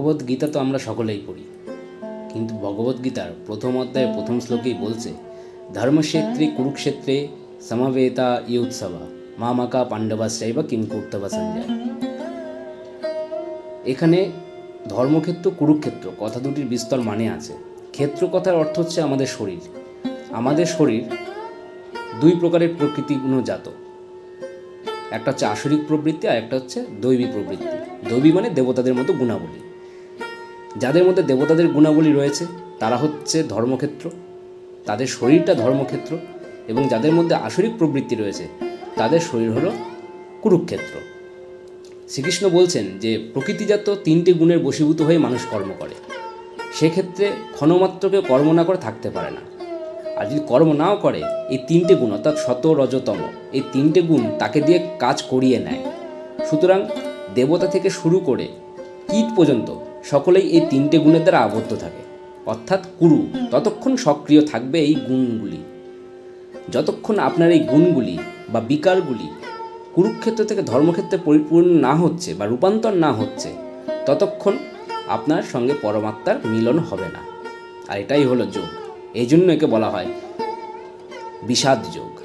ভগবত গীতা তো আমরা সকলেই পড়ি। কিন্তু ভগবত গীতার প্রথম অধ্যায়ের প্রথম শ্লোকেই বলছে, ধর্মক্ষেত্রে, কুরুক্ষেত্রে সমবেতা উৎসবা, মামাকা পাণ্ডবাশ্রয় কিম কর্তবা সঞ্জয়। এখানে ধর্মক্ষেত্র, কুরুক্ষেত্র কথা দুটির বিস্তর মানে আছে। ক্ষেত্র কথার অর্থ হচ্ছে আমাদের শরীর। আমাদের শরীর দুই প্রকারের প্রকৃতি জাত একটা হচ্ছে আসরিক প্রবৃত্তি আর একটা হচ্ছে দৈবী প্রবৃত্তি। দৈবী মানে দেবতাদের মতো গুণাবলী। যাদের মধ্যে দেবতাদের গুণাবলী রয়েছে, তারা হচ্ছে ধর্মক্ষেত্র। তাদের শরীরটা ধর্মক্ষেত্র এবং যাদের মধ্যে আসরিক প্রবৃত্তি রয়েছে, তাদের শরীর হলো কুরুক্ষেত্র। শ্রীকৃষ্ণ বলছেন যে, প্রকৃতিজাত তিনটি গুণের বশীভূত হয়ে মানুষ কর্ম করে। সেক্ষেত্রে ক্ষণমাত্রকে কর্ম না করে থাকতে পারে না। আর যদি কর্ম নাও করে, এই তিনটে গুণ, অর্থাৎ শত রজতম, এই তিনটে গুণ তাকে দিয়ে কাজ করিয়ে নেয়। সুতরাং দেবতা থেকে শুরু করে কীট পর্যন্ত সকলেই এই তিনটে গুণের দ্বারা আবদ্ধ থাকে। অর্থাৎ কুরু ততক্ষণ সক্রিয় থাকবে এই গুণগুলি। যতক্ষণ আপনার এই গুণগুলি বা বিকারগুলি কুরুক্ষেত্র থেকে ধর্মক্ষেত্রে পরিপূর্ণ না হচ্ছে বা রূপান্তর না হচ্ছে, ততক্ষণ আপনার সঙ্গে পরমাত্মার মিলন হবে না। আর এটাই হলো যোগ। এই জন্য একে বলা হয় বিষাদ যোগ।